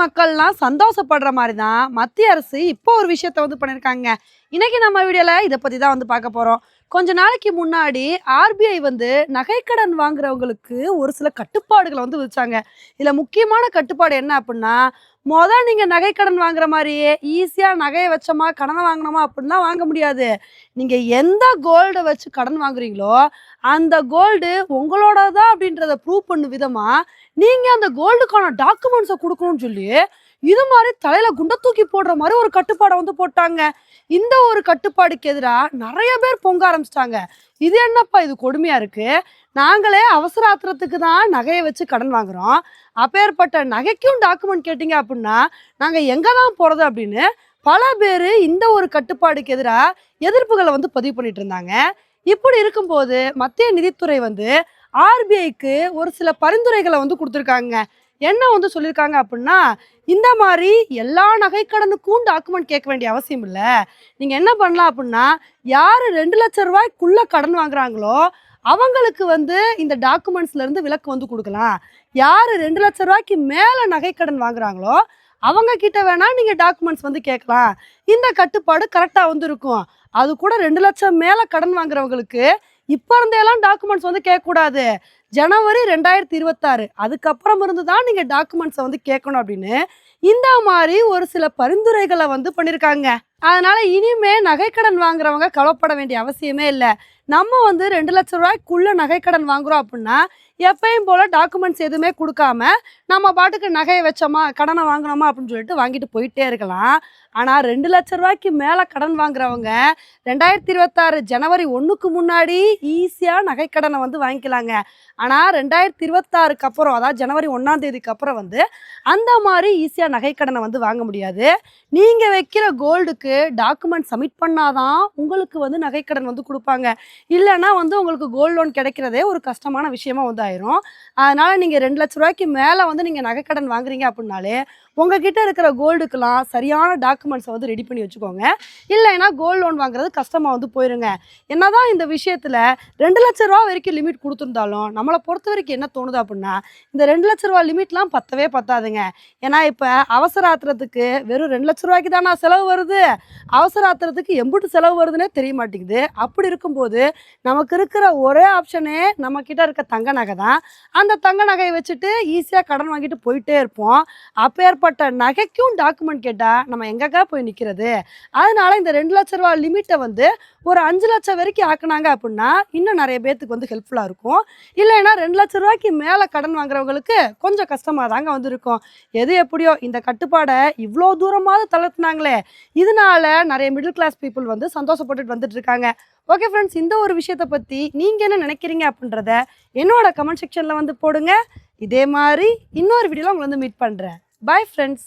மக்கள்லாம் சந்தோஷப்படுற மாதிரி தான் மத்திய அரசு இப்போ ஒரு விஷயத்த வந்து பண்ணியிருக்காங்க இன்னைக்கு நம்ம வீடியோவில் இதை பற்றி தான் வந்து பார்க்க போகிறோம் கொஞ்ச நாளைக்கு முன்னாடி ஆர்பிஐ வந்து நகைக்கடன் வாங்குறவங்களுக்கு ஒரு சில கட்டுப்பாடுகளை வந்து விதிச்சாங்க. இதில் முக்கியமான கட்டுப்பாடு என்ன அப்படின்னா மொதல் நீங்கள் நகைக்கடன் வாங்குற மாதிரியே ஈஸியாக நகையை வச்சோமா கடனை வாங்கினோமா அப்படின்லாம் வாங்க முடியாது. நீங்கள் எந்த கோல்டை வச்சு கடன் வாங்குறீங்களோ அந்த கோல்டு உங்களோட தான் அப்படின்றத ப்ரூவ் பண்ணும் விதமாக நீங்கள் அந்த கோல்டுக்கான டாக்குமெண்ட்ஸை கொடுக்கணும்னு சொல்லி இது மாதிரி தலையில குண்டை தூக்கி போடுற மாதிரி ஒரு கட்டுப்பாடை வந்து போட்டாங்க. இந்த ஒரு கட்டுப்பாடுக்கு எதிராக நிறைய பேர் பொங்க ஆரம்பிச்சிட்டாங்க. இது என்னப்பா இது கொடுமையா இருக்கு? நாங்களே அவசர ஆத்திரத்துக்கு தான் நகையை வச்சு கடன் வாங்குறோம். அப்பேற்பட்ட நகைக்கும் டாக்குமெண்ட் கேட்டீங்க அப்படின்னா நாங்க எங்க தான் போறது அப்படின்னு பல பேர் இந்த ஒரு கட்டுப்பாடுக்கு எதிராக எதிர்ப்புகளை வந்து பதிவு பண்ணிட்டு இருந்தாங்க. இப்படி இருக்கும்போது மத்திய நிதித்துறை வந்து ஆர்பிஐக்கு ஒரு சில பரிந்துரைகளை வந்து கொடுத்துருக்காங்க. என்ன வந்து சொல்லியிருக்காங்க அப்படின்னா இந்த மாதிரி எல்லா நகைக்கடனுக்கும் டாக்குமெண்ட் கேட்க வேண்டிய அவசியம் இல்லை. நீங்கள் என்ன பண்ணலாம் அப்படின்னா யார் ரெண்டு லட்ச ரூபாய்க்குள்ளே கடன் வாங்குறாங்களோ அவங்களுக்கு வந்து இந்த டாக்குமெண்ட்ஸ்லேருந்து விலக்கு வந்து கொடுக்கலாம். யார் ரெண்டு லட்ச ரூபாய்க்கு மேலே நகைக்கடன் வாங்குறாங்களோ அவங்க கிட்ட வேணா நீங்க டாக்குமெண்ட்ஸ் வந்து கேட்கலாம். இந்த கட்டுப்பாடு கரெக்டாக வந்து இருக்கும் அது கூட ரெண்டு லட்சம் மேலே கடன் வாங்குறவங்களுக்கு இப்போ இருந்தேலாம் டாக்குமெண்ட்ஸ் வந்து கேட்கக்கூடாது. ஜனவரி ரெண்டாயிரத்தி இருபத்தாறு அதுக்கப்புறம் இருந்து தான் நீங்கள் டாக்குமெண்ட்ஸை வந்து கேட்கணும் அப்படின்னு இந்த மாதிரி ஒரு சில பரிந்துரைகளை வந்து பண்ணியிருக்காங்க அதனால இனிமே நகைக்கடன் வாங்குறவங்க கவலைப்பட வேண்டிய அவசியமே இல்லை. நம்ம வந்து ரெண்டு லட்ச ரூபாய்க்குள்ள நகைக்கடன் வாங்குறோம் அப்படின்னா எப்பயும் போல டாக்குமெண்ட்ஸ் எதுவுமே கொடுக்காம நம்ம பாட்டுக்கு நகையை வச்சோமா கடனை வாங்கினோமா அப்படின்னு சொல்லிட்டு வாங்கிட்டு போயிட்டே இருக்கலாம். ஆனால் ரெண்டு லட்ச ரூபாய்க்கு மேலே கடன் வாங்குறவங்க ரெண்டாயிரத்தி இருபத்தாறு ஜனவரி ஒன்றுக்கு முன்னாடி ஈஸியாக நகைக்கடனை வந்து வாங்கிக்கலாங்க. ஆனால் ரெண்டாயிரத்தி இருபத்தாறுக்கு அப்புறம் அதாவது ஜனவரி ஒன்றாம் தேதிக்கு அப்புறம் வந்து அந்த மாதிரி ஈஸியாக நகைக்கடனை வந்து வாங்க முடியாது. நீங்கள் வைக்கிற கோல்டுக்கு டாக்குமெண்ட் சப்மிட் பண்ணாதான் உங்களுக்கு வந்து நகைக்கடன் வந்து கொடுப்பாங்க. இல்லைன்னா வந்து உங்களுக்கு கோல்டு லோன் கிடைக்கிறதே ஒரு கஷ்டமான விஷயமா வந்து ஆயிரும். அதனால நீங்கள் ரெண்டு லட்ச ரூபாய்க்கு மேலே வந்து நீங்கள் நகைக்கடன் வாங்குறீங்க அப்படின்னாலே உங்ககிட்ட இருக்கிற கோல்டுக்கெல்லாம் சரியான டாக்குமெண்ட்ஸை வந்து ரெடி பண்ணி வச்சுக்கோங்க. இல்லைன்னா கோல்டு லோன் வாங்குறது கஷ்டமாக வந்து போயிருங்க. என்னதான் இந்த விஷயத்தில் ரெண்டு லட்ச ரூபா வரைக்கும் லிமிட் கொடுத்துருந்தாலும் நம்மளை பொறுத்த வரைக்கும் என்ன தோணுது அப்படின்னா இந்த ரெண்டு லட்ச ரூபா லிமிட்லாம் பத்தவே பத்தாதுங்க. ஏன்னா இப்போ அவசர ஆத்திரத்துக்கு வெறும் ரெண்டு லட்ச ரூபாய்க்கு தான் செலவு வருது? அவசர ஆத்திரத்துக்கு எம்புட்டு செலவு வருதுன்னே தெரிய மாட்டேங்குது. அப்படி இருக்கும்போது நமக்கு இருக்கிற ஒரே ஆப்ஷனே நம்ம இருக்க தங்க நகை தான். அந்த தங்க நகையை வச்சுட்டு ஈஸியாக கடன் வாங்கிட்டு போயிட்டே இருப்போம். அப்பேற்பட்ட நகைக்கும் டாக்குமெண்ட் கேட்டால் நம்ம எங்கக்கா போய் நிற்கிறது அதனால இந்த ரெண்டு லட்ச ரூபா லிமிட்டை வந்து ஒரு அஞ்சு லட்சம் வரைக்கும் ஆக்குனாங்க அப்படின்னா இன்னும் நிறைய பேர்த்துக்கு வந்து ஹெல்ப்ஃபுல்லாக இருக்கும். இல்லைன்னா ரெண்டு லட்ச ரூபாய்க்கு மேலே கடன் வாங்குறவங்களுக்கு கொஞ்சம் கஷ்டமாக தாங்க வந்து இருக்கும் எது எப்படியோ இந்த கட்டுப்பாடை இவ்வளோ தூரமாவது தளர்த்துனாங்களே. இதனால் நிறைய மிடில் கிளாஸ் பீப்புள் வந்து சந்தோஷப்பட்டுட்டு வந்துட்டு இருக்காங்க ஓகே ஃப்ரெண்ட்ஸ் இந்த ஒரு விஷயத்தை பற்றி நீங்கள் என்ன நினைக்கிறீங்க அப்படின்றத என்னோட கமெண்ட் செக்ஷனில் வந்து போடுங்க. இதே மாதிரி இன்னொரு வீடியோவில் உங்களை வந்து மீட் பண்ணுறேன் பை ஃப்ரெண்ட்ஸ்